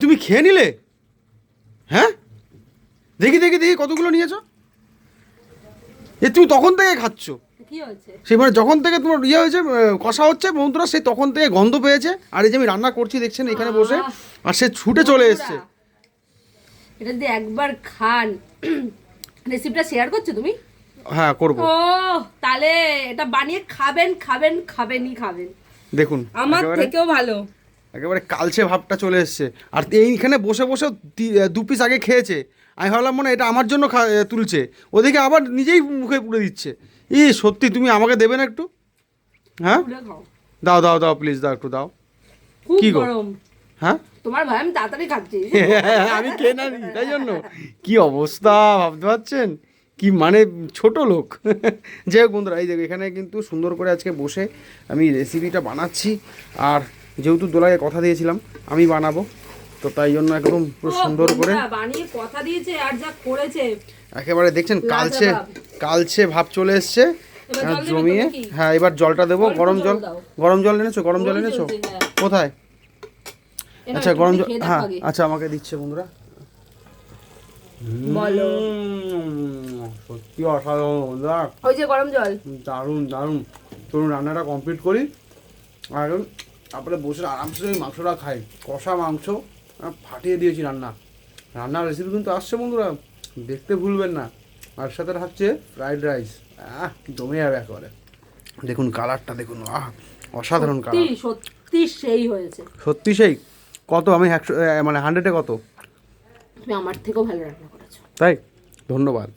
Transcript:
তুমি খেয়ে নিলে? হ্যাঁ? দেখি দেখি দেখি কতগুলো নিয়েছো? এ তুমি তখন থেকে খাচ্ছ। কি মানে যখন থেকে তোমার ইয়ে হয়েছে কষা হচ্ছে বন্ধুরা সে তখন থেকে গন্ধ পেয়েছে। আর এই যে আমি রান্না করছি দেখছেন এখানে বসে। আর সে ছুটে চলে এসছে। এটা যদি একবার খান। রেসিপিটা শেয়ার করছ তুমি? হ্যাঁ করব। ও তাহলে এটা বানিয়ে খাবেন খাবেন খাবেনই খাবেন। দেখুন আমার থেকেও ভালো। একেবারে কালচে ভাবটা চলে এসছে। আর এইখানে বসে বসে দু পিস আগে খেয়েছে। আমি ভাবলাম মনে এটা আমার জন্য তুলছে। ওদিকে আবার নিজেই মুখে পুড়ে দিচ্ছে। ই সত্যি তুমি আমাকে দেবে না একটু? হ্যাঁ? দাও দাও দাও প্লিজ দাও একটু দাও। কি গো? গরম। হ্যাঁ? তোমার ভাই আমি তাড়াতাড়ি খাচ্ছি। আমি কে না তাই জন্য। কি অবস্থা ভাবতে পারছেন? কি মানে ছোট লোক। যাই হোক বন্ধুরা এই দেখো এখানে কিন্তু সুন্দর করে আজকে বসে আমি রেসিপিটা বানাচ্ছি। আর যেহেতু দোলাকে কথা দিয়েছিলাম আমি বানাবো। তো তাই জন্য একদম পুরো সুন্দর করে বানিয়ে কথা দিয়েছে আর যা করেছে। একেবারে দেখছেন কালচে লাজবাব। কালচে ভাব চলে এসছে। তো জমিয়ে। হ্যাঁ এবার জলটা দেবো। গরম জল গরম জল এনেছো? গরম জল এনেছো? হ্যাঁ। কোথায়? আচ্ছা গরম জল হ্যাঁ আচ্ছা আমাকে দিচ্ছে বন্ধুরা। সত্যি অসাধারণ বন্ধুরা। ওই যে গরম জল। দারুণ দারুণ। চলুন রান্নাটা কমপ্লিট করি। আর তারপরে বসে আরামসে ওই মাংসটা খাই। কষা মাংস ফাটিয়ে দিয়েছি রান্না। রান্নার রেসিপি কিন্তু আসছে বন্ধুরা দেখতে ভুলবেন না। আর সাথে থাকছে ফ্রাইড রাইস আহ জমে যাবে একেবারে। দেখুন কালারটা দেখুন আহ অসাধারণ কালার সত্যি সেই হয়েছে। সত্যি সেই? কত? আমি একশো মানে হান্ড্রেডে কত? তুমি আমার থেকেও ভালো রান্না করেছ। তাই? ধন্যবাদ।